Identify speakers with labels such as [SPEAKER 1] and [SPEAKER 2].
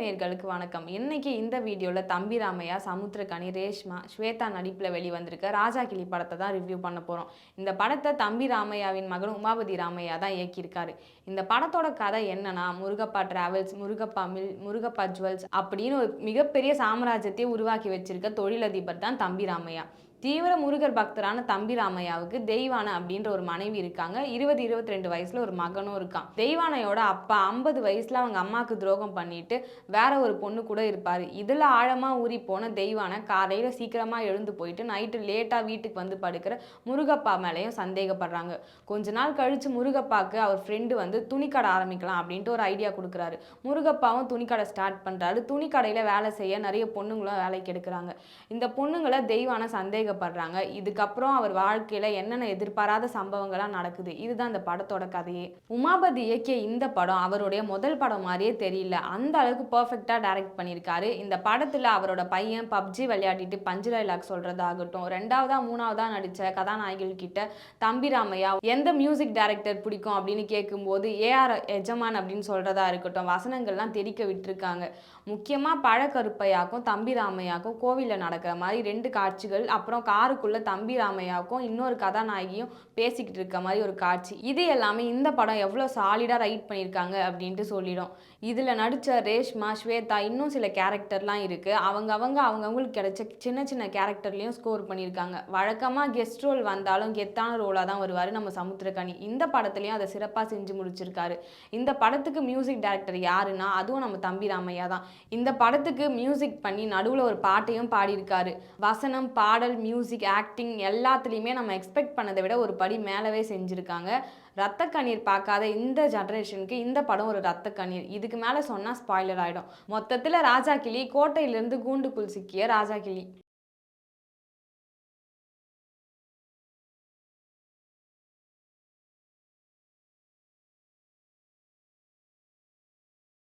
[SPEAKER 1] நேர்களுக்கு வணக்கம். இன்னைக்கு இந்த வீடியோவில் தம்பி ராமையா சமுத்திரகனி ரேஷ்மா ஸ்வேதா நடிப்பில் வெளிவந்திருக்க ராஜா கிளி படத்தை தான் ரிவ்யூ பண்ண போகிறோம் இந்த படத்தை தம்பி ராமையாவின் மகன் உமாபதி ராமையா தான் இயக்கியிருக்காரு. இந்த படத்தோட கதை என்னன்னா Murugappa travels Murugappa mill Murugappa jewels அப்படின்னு ஒரு மிகப்பெரிய சாம்ராஜ்யத்தை உருவாக்கி வச்சிருக்க தொழிலதிபர் தான் தம்பி ராமையா. தீவிர முருகர் பக்தரான தம்பி ராமையாவுக்கு தெய்வான அப்படின்ற ஒரு மனைவி இருக்காங்க. இருபது இருபத்தி ரெண்டு வயசுல ஒரு மகனும் இருக்கான். தெய்வானையோட அப்பா ஐம்பது வயசுல அவங்க அம்மாவுக்கு துரோகம் பண்ணிட்டு வேற ஒரு பொண்ணு கூட இருப்பாரு. இதுல ஆழமா ஊறி போன தெய்வான காலையில சீக்கிரமா எழுந்து போயிட்டு நைட்டு லேட்டா வீட்டுக்கு வந்து படுக்கிற முருகப்பா மேலேயும் சந்தேகப்படுறாங்க. கொஞ்ச நாள் கழிச்சு முருகப்பாக்கு அவர் ஃப்ரெண்டு வந்து துணிக்கடை ஆரம்பிக்கலாம் அப்படின்ட்டு ஒரு ஐடியா கொடுக்குறாரு. முருகப்பாவும் துணிக்கடை ஸ்டார்ட் பண்றாரு. துணிக்கடையில வேலை செய்ய நிறைய பொண்ணுங்களும் வேலைக்கு எடுக்கிறாங்க. இந்த பொண்ணுங்களை தெய்வான சந்தேகம் சந்தேகப்படுறாங்க இதுக்கப்புறம் அவர் வாழ்க்கையில என்னென்ன எதிர்பாராத சம்பவங்கள்லாம் நடக்குது? இதுதான் இந்த படத்தோட கதையே. உமாபதி இயக்கிய இந்த படம் அவருடைய முதல் படம் மாதிரியே தெரியல. அந்த அளவுக்கு பர்ஃபெக்டாக டைரக்ட் பண்ணியிருக்காரு. இந்த படத்தில் அவரோட பையன் பப்ஜி விளையாடிட்டு பஞ்சு டைலாக் சொல்றதாகட்டும் ரெண்டாவதா மூணாவதா நடித்த கதாநாயகிகள் கிட்ட தம்பி ராமையா எந்த மியூசிக் டைரக்டர் பிடிக்கும்? அப்படின்னு கேட்கும்போது ஏஆர் எஜமான் அப்படின்னு சொல்றதா இருக்கட்டும் வசனங்கள்லாம் தெரிக்க விட்டுருக்காங்க. முக்கியமாக பழக்கருப்பையாக்கும் தம்பி ராமையாக்கும் கோவிலில் நடக்கிற மாதிரி ரெண்டு காட்சிகள் அப்புறம் காருக்குள்ள தம்பி ராமையாவுக்கும் இன்னொரு கதாநாயகியும் பேசிக்கிட்டு இருக்க மாதிரி ஒரு காட்சி. இது எல்லாமே இந்த படம் எவ்வளோ சாலிடாக ரைட் பண்ணியிருக்காங்க அப்படின்ட்டு சொல்லிடும். இதில் நடித்த ரேஷ்மா ஸ்வேதா இன்னும் சில கேரக்டர்லாம் இருக்குது அவங்க அவங்க அவங்கவுங்களுக்கு கிடைச்ச சின்ன சின்ன கேரக்டர்லேயும் ஸ்கோர் பண்ணியிருக்காங்க. வழக்கமாக கெஸ்ட் ரோல் வந்தாலும் கெத்தான ரோலாக தான் வருவார் நம்ம சமுத்திரக்கனி இந்த படத்துலையும் அதை சிறப்பாக செஞ்சு முடிச்சிருக்காரு. இந்த படத்துக்கு மியூசிக் டைரக்டர் யாருன்னா அதுவும் நம்ம தம்பி ராமையா தான். இந்த படத்துக்கு மியூசிக் பண்ணி நடுவில் ஒரு பாட்டையும் பாடியிருக்காரு. வசனம் பாடல் மியூசிக் ஆக்டிங் எல்லாத்துலேயுமே நம்ம எக்ஸ்பெக்ட் பண்ணதை விட ஒரு படி மேலவே செஞ்சுருக்காங்க. ரத்த கண்ணீர் பார்க்காத இந்த ஜென்ரேஷனுக்கு இந்த படம் ஒரு ரத்த கண்ணீர். இதுக்கு மேலே சொன்னால் ஸ்பாய்லர் ஆகிடும் மொத்தத்தில் ராஜா கிளி கோட்டையிலேருந்து கூண்டுக்குள் சிக்கிய ராஜா கிளி.